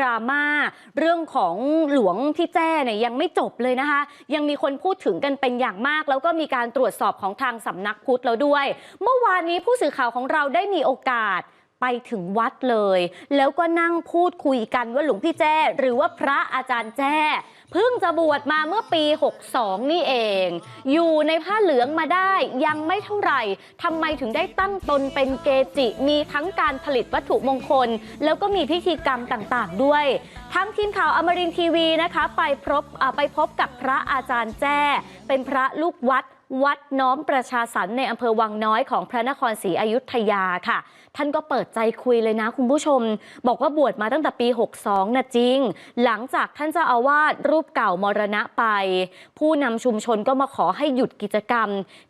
ดราม่าเรื่องของหลวงพี่แจ้เนี่ยยังไม่จบเลยนะคะ ยังมีคนพูดถึงกันเป็นอย่างมาก แล้วก็มีการตรวจสอบของทางสำนักพุทธแล้วด้วย เมื่อวานนี้ผู้สื่อข่าวของเราได้มีโอกาส ไปถึงวัดเลย แล้วก็นั่งพูดคุยกันว่าหลวงพี่แจ้หรือว่าพระอาจารย์แจ้เพิ่งจะบวชมาเมื่อปี 62 นี่เอง อยู่ในผ้าเหลืองมาได้ยังไม่เท่าไหร่ทำไมถึงได้ตั้งตนเป็นเกจิ มีทั้งการผลิตวัตถุมงคล แล้วก็มีพิธีกรรมต่างๆด้วย ทั้งทีมข่าวอมรินทร์ทีวีนะคะ ไปพบไปพบกับพระอาจารย์แจ้ เป็นพระลูกวัด วัดน้อมประชาสรรค์ในอำเภอวังน้อยของพระนครศรีอยุธยาค่ะ ท่านก็เปิดใจคุยเลยนะคุณผู้ชม บอกว่าบวชมาตั้งแต่ปี 62 นะจริง หลังจากท่านเจ้าอาวาสรูปเก่ามรณะไป ผู้นำชุมชนก็มาขอให้หยุดกิจกรรม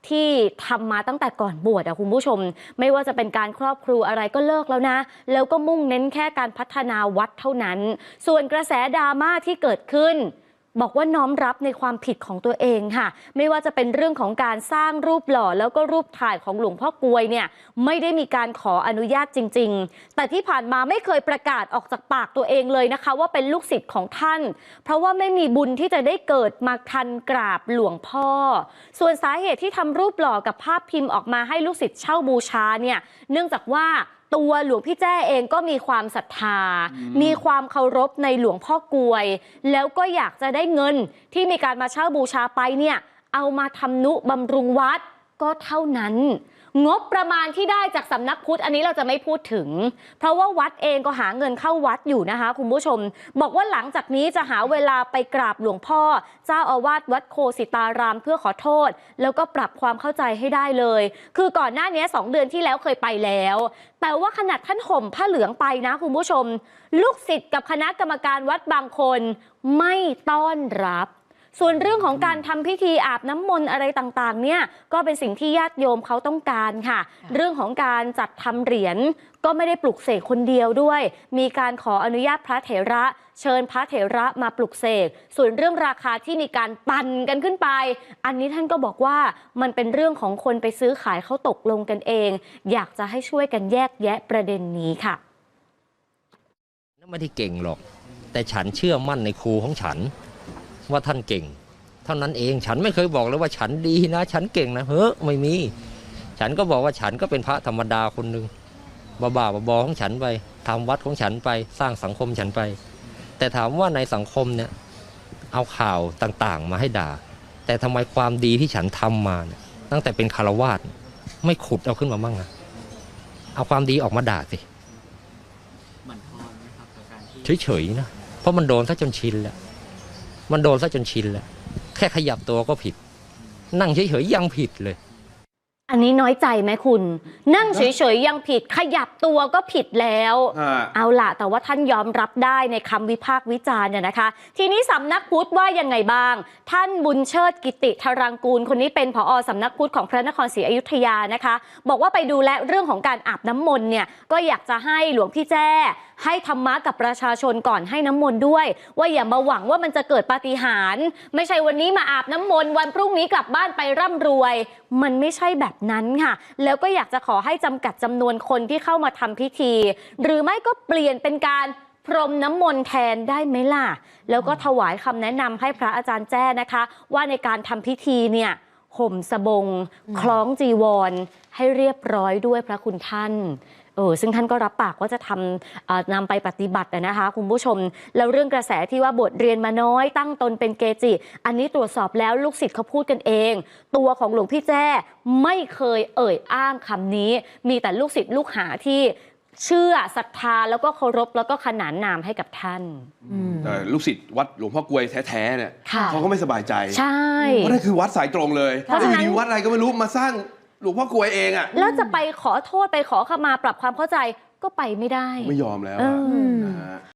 ที่ทำมาตั้งแต่ก่อนบวชอะคุณผู้ชม ไม่ว่าจะเป็นการครอบครัวอะไรก็เลิกแล้วนะ แล้วก็มุ่งเน้นแค่การพัฒนาวัดเท่านั้น ส่วนกระแสดราม่าที่เกิดขึ้น บอกว่าน้อมรับในความผิดของตัวเองค่ะ ไม่ว่าจะเป็นเรื่องของการสร้างรูปหล่อ แล้วก็รูปถ่ายของหลวงพ่อกวยเนี่ยไม่ได้มีการขออนุญาตจริง ๆ แต่ที่ผ่านมาไม่เคยประกาศออกจากปากตัวเองเลยนะคะ ว่าเป็นลูกศิษย์ของท่าน เพราะว่าไม่มีบุญที่จะได้เกิดมาทันกราบหลวงพ่อ ส่วนสาเหตุที่ทำรูปหล่อกับภาพพิมพ์ออกมาให้ลูกศิษย์เช่าบูชาเนี่ยเนื่องจากว่า ตัวหลวงพี่แจ้เองก็มีความศรัทธา มีความเคารพในหลวงพ่อกลวย แล้วก็อยากจะได้เงินที่มีการมาเช่าบูชาไปเนี่ยเอามาทำนุบำรุงวัด ก็เท่านั้น งบประมาณที่ได้จากสำนักพุทธ อันนี้เราจะไม่พูดถึง เพราะว่าวัดเองก็หาเงินเข้าวัดอยู่นะคะ คุณผู้ชม บอกว่าหลังจากนี้จะหาเวลาไปกราบหลวงพ่อ เจ้าอาวาสวัดโคสิตารามเพื่อขอโทษ แล้วก็ปรับความเข้าใจให้ได้เลย คือก่อนหน้านี้สองเดือนที่แล้วเคยไปแล้ว แต่ว่าขนาดท่านห่มผ้าเหลืองไปนะคุณผู้ชม ลูกศิษย์กับคณะกรรมการวัดบางคนไม่ต้อนรับ ส่วนเรื่องของการทำพิธีอาบน้ำมนต์อะไรต่างๆ เนี่ยก็เป็นสิ่งที่ญาติโยมเขาต้องการค่ะ เรื่องของการจัดทำเหรียญก็ไม่ได้ปลุกเสกคนเดียวด้วย มีการขออนุญาตพระเถระ เชิญพระเถระมาปลุกเสก ส่วนเรื่องราคาที่มีการปั่นกันขึ้นไป อันนี้ท่านก็บอกว่ามันเป็นเรื่องของคนไปซื้อขายเขาตกลงกันเอง อยากจะให้ช่วยกันแยกแยะประเด็นนี้ค่ะไม่ได้เก่งหรอก แต่ฉันเชื่อมั่นในครูของฉัน ว่าท่านเก่ง เท่านั้นเองฉันไม่เคยบอกเลยว่าฉันดีนะ ฉันเก่งนะเฮ้อไม่มี ฉันก็บอกว่าฉันก็เป็นพระธรรมดาคนหนึ่งบ้าๆบอๆของฉันไปทำวัดของฉันไปสร้างสังคมฉันไป แต่ถามว่าในสังคมเนี่ยเอาข่าวต่างๆ มาให้ด่า แต่ทำไมความดีที่ฉันทำมาเนี่ยตั้งแต่เป็นคารวาสไม่ขุดเอาขึ้นมามั่งอะเอาความดีออกมาด่าสิบั่นทอนไหมครับกับการที่เฉยๆนะเพราะมันโดนซะจนชินแล้ว มันโดนซะจนชินแล้ว แค่ขยับตัวก็ผิด นั่งเฉยๆยังผิดเลย อันนี้น้อยใจไหมคุณ นั่งเฉยๆ ยังผิดขยับตัวก็ผิดแล้ว อ่า เอาล่ะ แต่ว่าท่านยอมรับได้ในคำวิพากษ์วิจารณ์เนี่ยนะคะ ทีนี้สำนักพุทธว่ายังไงบ้าง ท่านบุญเชิดกิติธารังกูล คนนี้เป็นผอสำนักพุทธของพระนครศรีอยุธยานะคะ บอกว่าไปดูแลเรื่องของการอาบน้ำมนต์เนี่ยก็อยากจะให้หลวงพี่แจ้ ให้ธรรมะกับประชาชนก่อนให้น้ำมนต์ด้วย ว่าอย่ามาหวังว่ามันจะเกิดปาฏิหาริย์ไม่ใช่วันนี้มาอาบน้ำมนต์วันพรุ่งนี้กลับบ้านไปร่ำรวย มันไม่ใช่แบบนั้นค่ะ แล้วก็อยากจะขอให้จำกัดจำนวนคนที่เข้ามาทำพิธี หรือไม่ก็เปลี่ยนเป็นการพรมน้ำมนต์แทนได้ไหมล่ะ แล้วก็ถวายคำแนะนำให้พระอาจารย์แจ้นะคะ ว่าในการทำพิธีเนี่ยห่มสบง คล้องจีวร ให้เรียบร้อยด้วยพระคุณท่าน ออซึ่งท่านก็รับปากว่าจะทำเอ่อนำไปปฏิบัติอะนะคะคุณผู้ชม แล้วเรื่องกระแสที่ว่าบทเรียนมาน้อยตั้งตนเป็นเกจิ อันนี้ตรวจสอบแล้วลูกศิษย์เขาพูดกันเอง ตัวของหลวงพี่แจ้ไม่เคยเอ่ยอ้างคำนี้ มีแต่ลูกศิษย์ลูกหาที่เชื่อศรัทธาแล้วก็เคารพแล้วก็ขนานนามให้กับท่านแต่ลูกศิษย์วัดหลวงพ่อกลวยแท้ๆเนี่ยค่ะเขาก็ไม่สบายใจ ใช่เพราะนั่นคือวัดสายตรงเลยเพราะฉะนั้นอยู่ดีวัดอะไรก็ไม่รู้มาสร้าง หลวงพ่อกลวยเองอะ แล้วจะไปขอโทษไปขอขมาปรับความเข้าใจก็ไปไม่ได้ ไม่ยอมแล้วเออะอนะฮะ